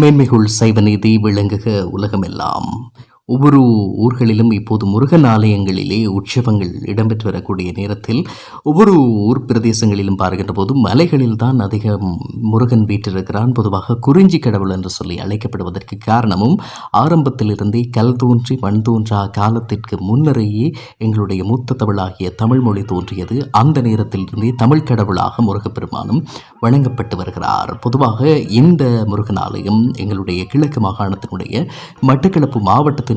மேன்மைகுள் சைவநீதி விளங்குக உலகமெல்லாம். ஒவ்வொரு ஊர்களிலும் இப்போது முருகன் ஆலயங்களிலே உற்சவங்கள் இடம்பெற்று வரக்கூடிய நேரத்தில் ஒவ்வொரு ஊர் பிரதேசங்களிலும் பார்க்கின்ற போது மலைகளில் தான் அதிகம் முருகன் வீற்றிருக்கிறான். பொதுவாக குறிஞ்சி கடவுள் என்று சொல்லி அழைக்கப்படுவதற்கு காரணமும் ஆரம்பத்திலிருந்தே கல் தோன்றி மண் தோன்றா காலத்திற்கு முன்னரேயே எங்களுடைய மூத்த தமிழாகிய தமிழ் மொழி தோன்றியது. அந்த நேரத்திலிருந்தே தமிழ் கடவுளாக முருகப்பெருமானும் வணங்கப்பட்டு வருகிறார். பொதுவாக இந்த முருகன் ஆலயம் எங்களுடைய கிழக்கு மாகாணத்தினுடைய மட்டக்களப்பு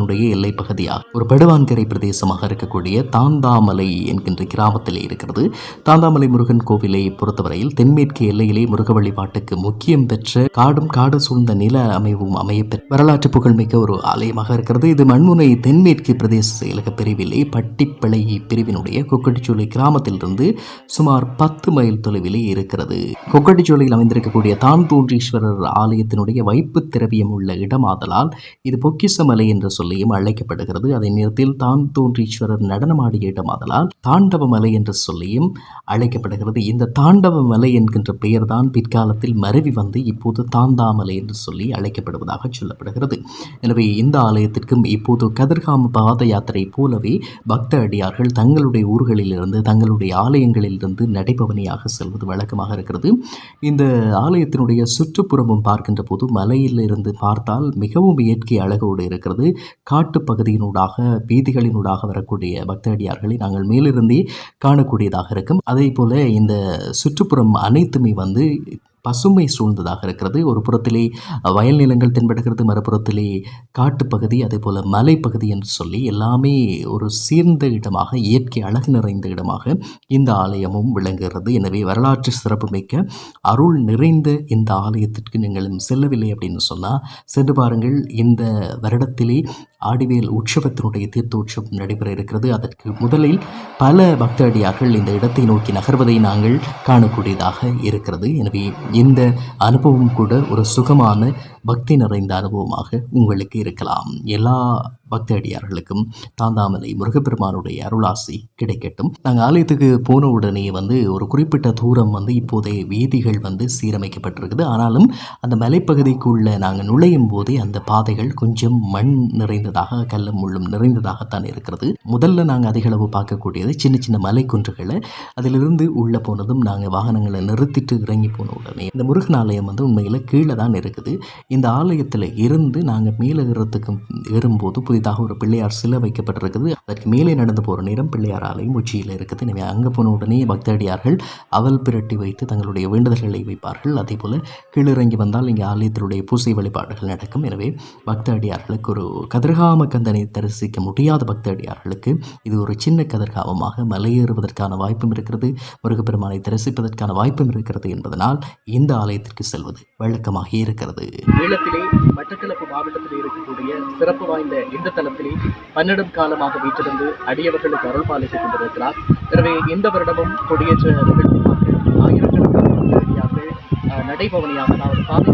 மாவட்டத்தினுடைய எல்லை பகுதியாக ஒரு படுவான்கரை பிரதேசமாக இருக்கக்கூடிய தாந்தாமலை என்கின்ற கிராமத்திலே இருக்கிறது. தாந்தாமலை முருகன் கோவிலை பொறுத்தவரையில் தென்மேற்கு எல்லையிலே முருக வழிபாட்டுக்கு முக்கியம் பெற்ற காடும் காடு சூழ்ந்த நில அமைவும் அமையப்பெற்ற வரலாற்று புகழ்மிக்க ஒரு ஆலயமாக இருக்கிறது. இது மண்முனை தென்மேற்கு பிரதேச செயலக பிரிவிலே பட்டிப்பிளை பிரிவினுடைய கொக்கட்டிச்சோலை கிராமத்திலிருந்து சுமார் பத்து மைல் தொலைவிலே இருக்கிறது. கொக்கட்டிச்சோலையில் அமைந்திருக்கக்கூடிய தான் தோன்றீஸ்வரர் ஆலயத்தினுடைய வைப்பு திரவியம் உள்ள இடமாதலால் இது பொக்கிசமலை சொல்ல சொல்லியும் அழைக்கப்படுகிறது. அதே நேரத்தில் தான் தோன்றீஸ்வரர் நடனமாடிய இடமாதலால் தாண்டவ மலை என்று சொல்லியும் அழைக்கப்படுகிறது. இந்த தாண்டவ மலை என்கின்ற பெயர்தான் பிற்காலத்தில் மருவி வந்து இப்போது தாந்தாமலை என்று சொல்லி அழைக்கப்படுவதாக சொல்லப்படுகிறது. எனவே இந்த ஆலயத்திற்கும் இப்போது கதிர்காம பாத யாத்திரை போலவே பக்த அடியார்கள் தங்களுடைய ஊர்களிலிருந்து தங்களுடைய ஆலயங்களிலிருந்து நடைபவனியாக செல்வது வழக்கமாக இருக்கிறது. இந்த ஆலயத்தினுடைய சுற்றுப்புறமும் பார்க்கின்ற போது மலையிலிருந்து பார்த்தால் மிகவும் இயற்கை அழகோடு இருக்கிறது. காட்டுப் பகுதியினூடாக வீதிகளினூடாக வரக்கூடிய பக்தடியார்களை நாங்கள் மேலிருந்தே காணக்கூடியதாக இருக்கும். அதே போல இந்த சுற்றுப்புறம் அனைத்துமே வந்து பசுமை சூழ்ந்ததாக இருக்கிறது. ஒரு புறத்திலே வயல் நிலங்கள் தென்படுகிறது மறுபுறத்திலே காட்டுப்பகுதி அதே போல் மலைப்பகுதி என்று சொல்லி எல்லாமே ஒரு சீர்ந்த இடமாக இயற்கை அழகு நிறைந்த இடமாக இந்த ஆலயமும் விளங்குகிறது. எனவே வரலாற்று சிறப்புமிக்க அருள் நிறைந்த இந்த ஆலயத்திற்கு நீங்களும் செல்லவில்லை அப்படின்னு சொன்னால் சென்று பாருங்கள். இந்த வருடத்திலே ஆடிவேல் உற்சவத்தினுடைய தீர்த்தோற்சவம் நடைபெற இருக்கிறது. அதற்கு முதலில் பல பக்தடியார்கள் இந்த இடத்தை நோக்கி நகர்வதை நாங்கள் காணக்கூடியதாக இருக்கிறது. எனவே இந்த அனுபவம் கூட ஒரு சுகமான பக்தி நிறைந்த அனுபவமாக உங்களுக்கு இருக்கலாம். எல்லா பக்த அடியார்களுக்கும் தாந்தாமலை முருகப்பெருமானுடைய அருளாசி கிடைக்கட்டும். நாங்கள் ஆலயத்துக்கு போன உடனே வந்து ஒரு குறிப்பிட்ட தூரம் வந்து இப்போதைய வீதிகள் வந்து சீரமைக்கப்பட்டிருக்குது. ஆனாலும் அந்த மலைப்பகுதிக்குள்ளே நாங்கள் நுழையும் போதே அந்த பாதைகள் கொஞ்சம் மண் நிறைந்ததாக கல்லும் முள்ளும் நிறைந்ததாகத்தான் இருக்கிறது. முதல்ல நாங்கள் அதிகளவு பார்க்கக்கூடியது சின்ன சின்ன மலை குன்றுகளை அதிலிருந்து உள்ளே போனதும் நாங்கள் வாகனங்களை நிறுத்திட்டு இறங்கி போன உடனே இந்த முருகன் ஆலயம் வந்து உண்மையில் கீழே தான் இருக்குது. இந்த ஆலயத்தில் இருந்து நாங்கள் மேலே ஏறும்போது புதிதாக ஒரு பிள்ளையார் சிலை வைக்கப்பட்டிருக்குது. அதற்கு மேலே நடந்து போகிற நேரம் பிள்ளையார் ஆலயம் உச்சியில் இருக்குது. எனவே அங்கே போன உடனே பக்தடியார்கள் அவல் பிரட்டி வைத்து தங்களுடைய வேண்டுதல்களை வைப்பார்கள். அதே போல் கீழிறங்கி வந்தால் இங்கே ஆலயத்தினுடைய பூசை வழிபாடுகள் நடக்கும். எனவே பக்த அடியார்களுக்கு ஒரு கதிர்காம கந்தனை தரிசிக்க முடியாத பக்த அடியார்களுக்கு இது ஒரு சின்ன கதிர்காமமாக மலையேறுவதற்கான வாய்ப்பும் இருக்கிறது முருகப்பெருமானை தரிசிப்பதற்கான வாய்ப்பும் இருக்கிறது என்பதனால் இந்த ஆலயத்திற்கு செல்வது வழக்கமாக இருக்கிறது. ஈழத்திலே மட்டக்களப்பு மாவட்டத்தில் இருக்கக்கூடிய சிறப்பு வாய்ந்த இந்த தலத்திலே பன்னெடும் காலமாக வீட்டிலிருந்து அடியவர்களுக்கு அருள் பாலித்துக் கொண்டிருக்கிறார். எனவே இந்த வருடமும் கொடியேற்ற நிகழ்வுமாக ஆயிரக்கணக்கான பக்தர்கள் அஹ், நடைபவனியாக பாத